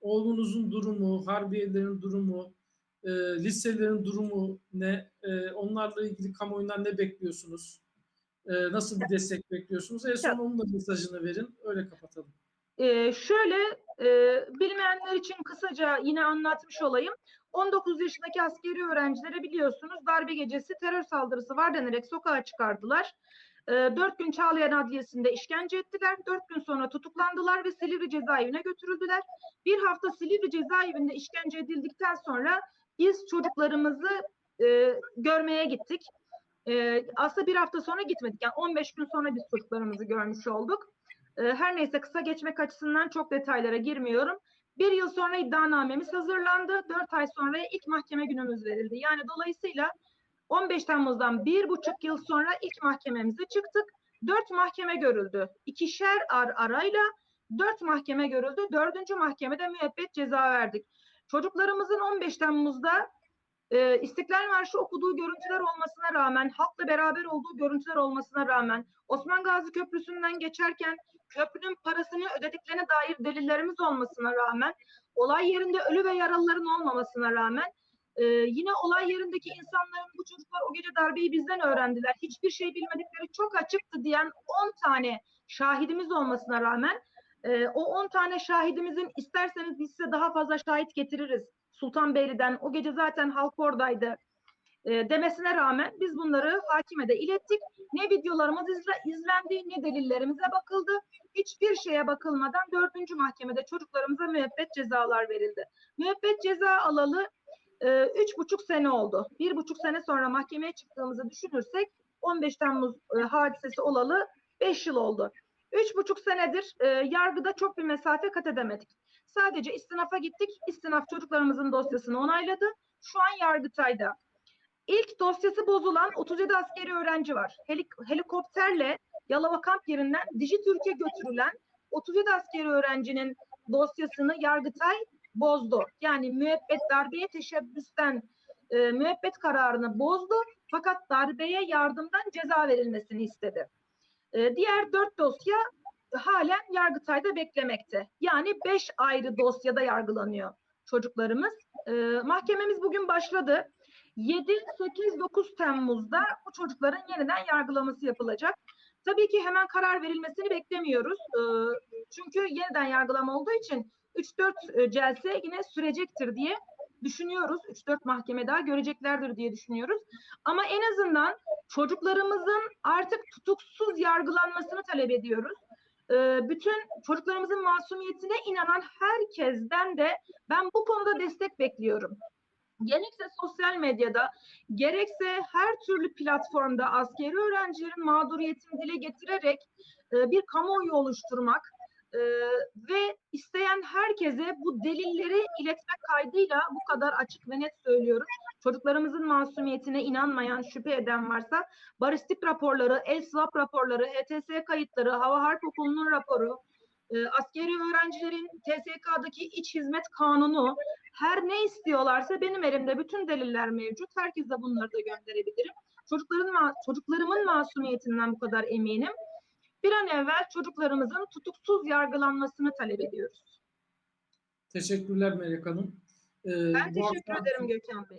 oğlunuzun durumu, harbiyelerin durumu, e, liselerin durumu ne? E, onlarla ilgili kamuoyundan ne bekliyorsunuz? E, nasıl bir destek bekliyorsunuz? En son onun da mesajını verin. Öyle kapatalım. Ee, şöyle e, bilmeyenler için kısaca yine anlatmış olayım. 19 yaşındaki askeri öğrencilere biliyorsunuz darbe gecesi terör saldırısı var denerek sokağa çıkardılar. E, 4 gün Çağlayan Adliyesi'nde işkence ettiler. 4 gün sonra tutuklandılar ve Silivri cezaevine götürüldüler. Bir hafta Silivri cezaevinde işkence edildikten sonra biz çocuklarımızı e, görmeye gittik. E, aslında bir hafta sonra gitmedik. Yani 15 gün sonra biz çocuklarımızı görmüş olduk. E, Her neyse kısa geçmek açısından çok detaylara girmiyorum. Bir yıl sonra iddianamemiz hazırlandı. Dört ay sonra ilk mahkeme günümüz verildi. Yani dolayısıyla 15 Temmuz'dan bir buçuk yıl sonra ilk mahkememize çıktık. Dört mahkeme görüldü. İkişer ar arayla dört mahkeme görüldü. Dördüncü mahkemede müebbet ceza verdik. Çocuklarımızın 15 Temmuz'da e, İstiklal Marşı okuduğu görüntüler olmasına rağmen, halkla beraber olduğu görüntüler olmasına rağmen, Osman Gazi Köprüsü'nden geçerken köprünün parasını ödediklerine dair delillerimiz olmasına rağmen, olay yerinde ölü ve yaralıların olmamasına rağmen, e, yine olay yerindeki insanların bu çocuklar o gece darbeyi bizden öğrendiler, hiçbir şey bilmedikleri çok açıktı diyen 10 tane şahidimiz olmasına rağmen, e, o 10 tane şahidimizin isterseniz biz size daha fazla şahit getiririz. Sultanbeyli'den o gece zaten halk oradaydı e, demesine rağmen biz bunları hakime de ilettik. Ne videolarımız izle, izlendi ne delillerimize bakıldı. Hiçbir şeye bakılmadan dördüncü mahkemede çocuklarımıza müebbet cezalar verildi. Müebbet ceza alalı e, üç buçuk sene oldu. Bir buçuk sene sonra mahkemeye çıktığımızı düşünürsek 15 Temmuz e, hadisesi olalı beş yıl oldu. Üç buçuk senedir e, yargıda çok bir mesafe kat edemedik. Sadece istinafa gittik. İstinaf çocuklarımızın dosyasını onayladı. Şu an Yargıtay'da. İlk dosyası bozulan 37 askeri öğrenci var. Helik- helikopterle Yalova kamp yerinden Dijitürk'e götürülen 37 askeri öğrencinin dosyasını Yargıtay bozdu. Yani müebbet darbeye teşebbüsten e, müebbet kararını bozdu. Fakat darbeye yardımdan ceza verilmesini istedi. E, diğer dört dosya halen Yargıtay'da beklemekte. Yani beş ayrı dosyada yargılanıyor çocuklarımız. E, mahkememiz bugün başladı. 7, 8, 9 Temmuz'da bu çocukların yeniden yargılaması yapılacak. Tabii ki hemen karar verilmesini beklemiyoruz. E, çünkü yeniden yargılama olduğu için 3-4 e, celse yine sürecektir diye düşünüyoruz. 3-4 mahkeme daha göreceklerdir diye düşünüyoruz. Ama en azından çocuklarımızın artık tutuksuz yargılanmasını talep ediyoruz. Ee, bütün çocuklarımızın masumiyetine inanan herkesten de ben bu konuda destek bekliyorum. Gerekse sosyal medyada, gerekse her türlü platformda askeri öğrencilerin mağduriyetini dile getirerek e, bir kamuoyu oluşturmak e, ve isteyen herkese bu delilleri iletmek kaydıyla bu kadar açık ve net söylüyorum. Çocuklarımızın masumiyetine inanmayan, şüphe eden varsa baristik raporları, el swap raporları, HTS kayıtları, Hava Harp Okulu'nun raporu, e, askeri öğrencilerin TSK'daki iç hizmet kanunu, her ne istiyorlarsa benim elimde bütün deliller mevcut. Herkese bunları da gönderebilirim. Çocukların çocuklarımın masumiyetinden bu kadar eminim. Bir an evvel çocuklarımızın tutuksuz yargılanmasını talep ediyoruz. Teşekkürler Melek Hanım. Ee, Ben teşekkür akşam- ederim Gökhan Bey.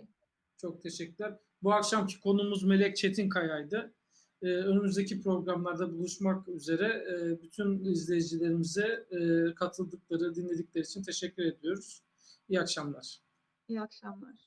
Çok teşekkürler. Bu akşamki konumuz Melek Çetinkaya'ydı. Ee, önümüzdeki programlarda buluşmak üzere e, bütün izleyicilerimize e, katıldıkları, dinledikleri için teşekkür ediyoruz. İyi akşamlar. İyi akşamlar.